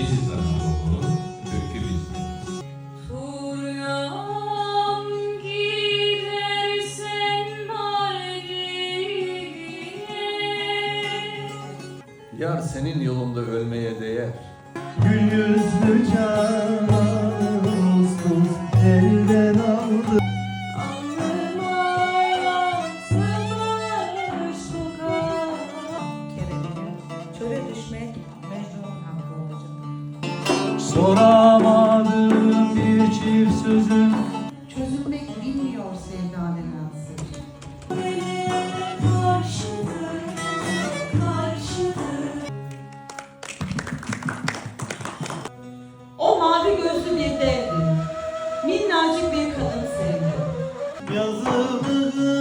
Biziz Anadolu'nun biziz. Yar senin yolunda ölmeye değer. Gül yüzlü cansız elden aldı. Alnıma Soramadığım bir çift sözüm Çözülmek bilmiyor sevda nedense O mavi gözlü bir devdi Minnacık bir kadın sevdi. Yazıldı